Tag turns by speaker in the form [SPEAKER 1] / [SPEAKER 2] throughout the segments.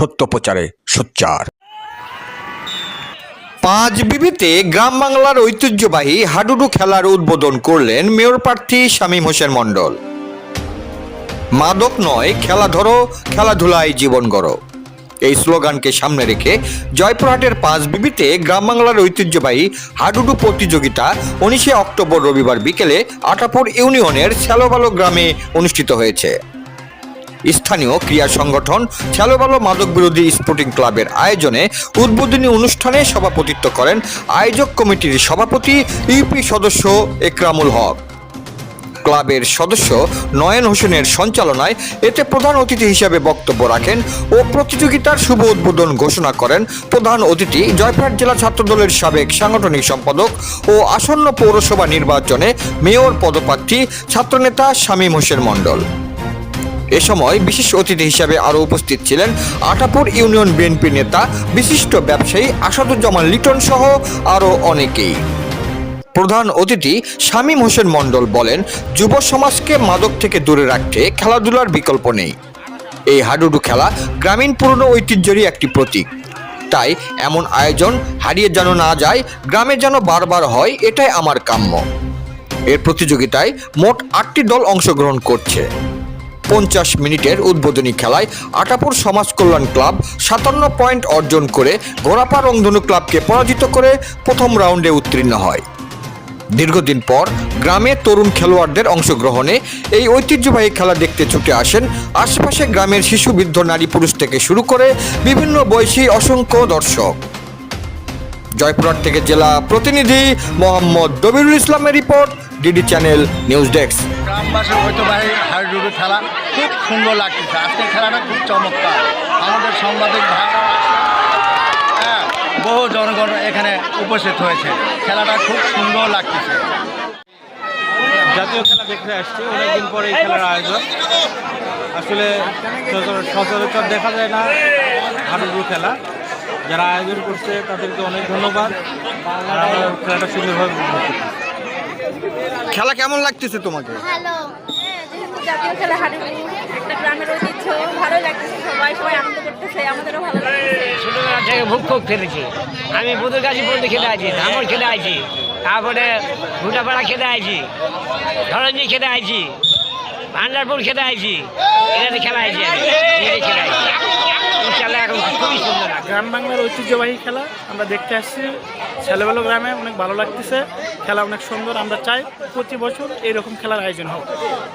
[SPEAKER 1] সত্য প্রচারে সোচ্চার।
[SPEAKER 2] পাঁচ বিবিতে গ্রাম বাংলার ঐতিহ্যবাহী হাডুডু খেলার উদ্বোধন করলেন মেয়র প্রার্থী শামীম হোসেন মণ্ডল। মাদক নয়, খেলা ধরো, খেলাধুলায় জীবন গড়ো। এই স্লোগানকে সামনে রেখে জয়পুরহাটের পাঁচ বিবিতে গ্রাম বাংলার ঐতিহ্যবাহী হাডুডু প্রতিযোগিতা উনিশে অক্টোবর রবিবার বিকেলে আটাপুর ইউনিয়নের শ্যালোবালো গ্রামে অনুষ্ঠিত হয়েছে। স্থানীয় ক্রীড়া সংগঠন ছ্যালোবালো মাদক বিরোধী স্পোর্টিং ক্লাবের আয়োজনে উদ্বোধনী অনুষ্ঠানে সভাপতিত্ব করেন আয়োজক কমিটির সভাপতি ইউপি সদস্য একরামুল হক। ক্লাবের সদস্য নয়ন হোসেনের সঞ্চালনায় এতে প্রধান অতিথি হিসেবে বক্তব্য রাখেন ও প্রতিযোগিতার শুভ উদ্বোধন ঘোষণা করেন প্রধান অতিথি, জয়পুরহাট জেলা ছাত্রদলের সাবেক সাংগঠনিক সম্পাদক ও আসন্ন পৌরসভা নির্বাচনে মেয়র পদপ্রার্থী ছাত্রনেতা শামীম হোসেন মণ্ডল। এ সময় বিশেষ অতিথি হিসাবে আরও উপস্থিত ছিলেন আটাপুর ইউনিয়ন বিএনপি নেতা, বিশিষ্ট ব্যবসায়ী আসাদুজ্জামান লিটন সহ আরও অনেকেই। প্রধান অতিথি শামীম হোসেন মণ্ডল বলেন, যুব সমাজকে মাদক থেকে দূরে রাখতে খেলাধুলার বিকল্প নেই। এই হাডুডু খেলা গ্রামীণ পুরনো ঐতিহ্যেরই একটি প্রতীক। তাই এমন আয়োজন হারিয়ে যেন না যায়, গ্রামে যেন বারবার হয়, এটাই আমার কাম্য। এর প্রতিযোগিতায় মোট আটটি দল অংশগ্রহণ করছে। পঞ্চাশ মিনিটের উদ্বোধনী খেলায় আটাপুর সমাজ কল্যাণ ক্লাব সাতান্ন পয়েন্ট অর্জন করে গোড়াপা রংধনু ক্লাবকে পরাজিত করে প্রথম রাউন্ডে উত্তীর্ণ হয়। দীর্ঘদিন পর গ্রামে তরুণ খেলোয়াড়দের অংশগ্রহণে এই ঐতিহ্যবাহী খেলা দেখতে ছুটে আসেন আশেপাশে গ্রামের শিশু বৃদ্ধ নারী পুরুষ থেকে শুরু করে বিভিন্ন বয়সী অসংখ্য দর্শক। জয়পুরহাট থেকে জেলা প্রতিনিধি মোহাম্মদ দবিরুল ইসলামের report, DD channel news desk.
[SPEAKER 3] গ্রামবাসীর ঐতিহ্যবাহী হাডুডু খেলা খুব সুন্দর লাগতেছে। আজকের খেলাটা খুব চমৎকার। আমাদের সাংবাদিক ভাইরা হ্যাঁ বহু জনগণ এখানে উপস্থিত হয়েছে। খেলাটা খুব সুন্দর লাগতেছে।
[SPEAKER 4] জাতীয় খেলা দেখতে আসছি, অনেকদিন পরে এই খেলার আয়োজন। আসলে সচর- সচরাচর দেখা যায় না হাডুডু খেলা। যারা আয়োজন করছে তাদেরকে অনেক ধন্যবাদ। আর আমরা খেলাটা সুন্দরভাবে।
[SPEAKER 2] খেলা কেমন লাগতেছে তোমাকে?
[SPEAKER 5] ভালো। হ্যাঁ, যেহেতু জাতীয় খেলা হাডুডু একটা গ্রামের ঐতিহ্য ভালো লাগতেছে সবাই সবাই আনন্দ করতেছে আমাদেরও ভালো লাগতেছে।
[SPEAKER 6] ছোটবেলা থেকে খুব খুব খেলেছি। আমি বুধুর কাছে পর্যন্ত খেলে আছি ধামর খেলে আছি তারপরে ভুটাপাড়া খেলে আছি ধরঞ্জি খেলে আছি ভান্ডারপুর খেলে আছি এখানে খেলা আছি নিজে আছি। খেলা এখন খুবই সুন্দর
[SPEAKER 7] গ্রাম বাংলার ঐতিহ্যবাহী খেলা আমরা দেখতে আসছি। ছেলেবেলো গ্রামে অনেক ভালো লাগতেছে, খেলা অনেক সুন্দর, আমরা চাই প্রতি বছর এইরকম খেলার আয়োজন হোক।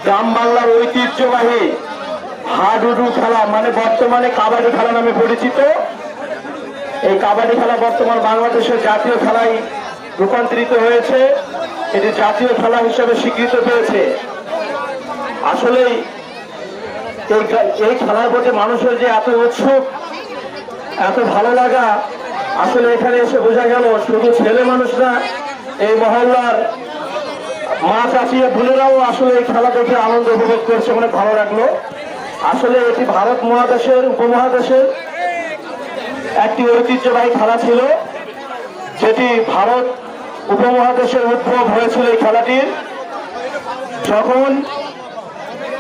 [SPEAKER 8] গ্রাম বাংলার ঐতিহ্যবাহী হাডুডু খেলা মানে বর্তমানে কাবাডি খেলা নামে পরিচিত। এই কাবাডি খেলা বর্তমান বাংলাদেশের জাতীয় খেলায় রূপান্তরিত হয়েছে। এটি জাতীয় খেলা হিসেবে স্বীকৃত পেয়েছে। গে- এই খেলার প্রতি মানুষের যে এত উৎসুক, এত ভালো লাগা আসলে এখানে এসে বোঝা গেল, শুধু ছেলে মানুষরা এই মহল্লার মা চাচি বোনেরাও আসলে এই খেলা দেখে আনন্দ উপভোগ করছে অনেক ভালো লাগল। আসলে এটি ভারত মহাদেশের, উপমহাদেশের একটি ঐতিহ্যবাহী খেলা ছিল, যেটি ভারত উপমহাদেশের উদ্ভব হয়েছিল এই খেলাটির। যখন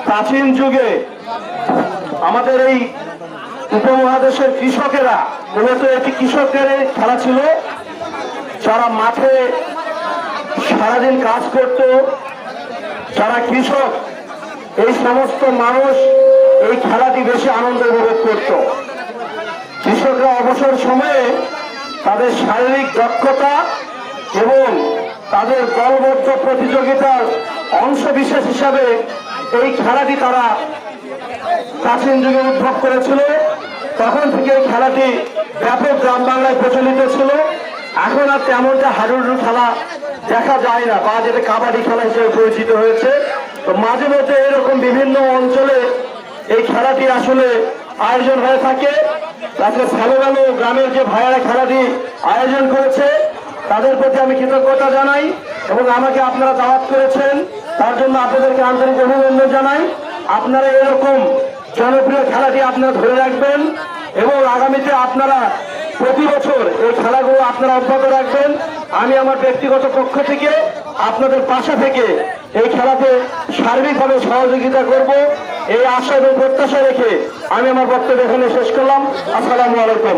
[SPEAKER 8] প্রাচীন যুগে আমাদের এই উপমহাদেশের কৃষকেরা মূলত এটি কৃষকের এই খেলা ছিল। যারা মাঠে সারাদিন কাজ করত, যারা কৃষক, এই সমস্ত মানুষ এই খেলাটি বেশি আনন্দ উপভোগ করত। কৃষকরা অবসর সময়ে তাদের শারীরিক দক্ষতা এবং তাদের দলবদ্ধ প্রতিযোগিতার অংশ বিশেষ হিসাবে এই খেলাটি তারা প্রাচীন যুগে উদ্ভব করেছিল। তখন থেকে খেলাটি ব্যাপক গ্রাম বাংলায় প্রচলিত ছিল। এখন আর তেমনটা হাডুডু খেলা দেখা যায় না, বা যেটা কাবাডি খেলা হিসেবে পরিচিত হয়েছে। তো মাঝে মধ্যে এরকম বিভিন্ন অঞ্চলে এই খেলাটি আসলে আয়োজন হয়ে থাকে। আজকে ভালো গ্রামের যে ভাইয়ারা খেলাটি আয়োজন করেছে, তাদের প্রতি আমি কৃতজ্ঞতা জানাই এবং আমাকে আপনারা দাওয়াত করেছেন। তার জন্য আপনাদেরকে আন্তরিক অভিনন্দন জানাই। আপনারা এরকম জনপ্রিয় খেলাটি আপনারা ধরে রাখবেন এবং আগামীতে আপনারা প্রতি বছর এই খেলাগুলো আপনারা অব্যাহত রাখবেন। আমি আমার ব্যক্তিগত পক্ষ থেকে আপনাদের পাশে থেকে এই খেলাতে সার্বিকভাবে সহযোগিতা করব। এই আশা এবং প্রত্যাশা রেখে আমি আমার বক্তব্য এখানে শেষ করলাম। আসসালামু আলাইকুম।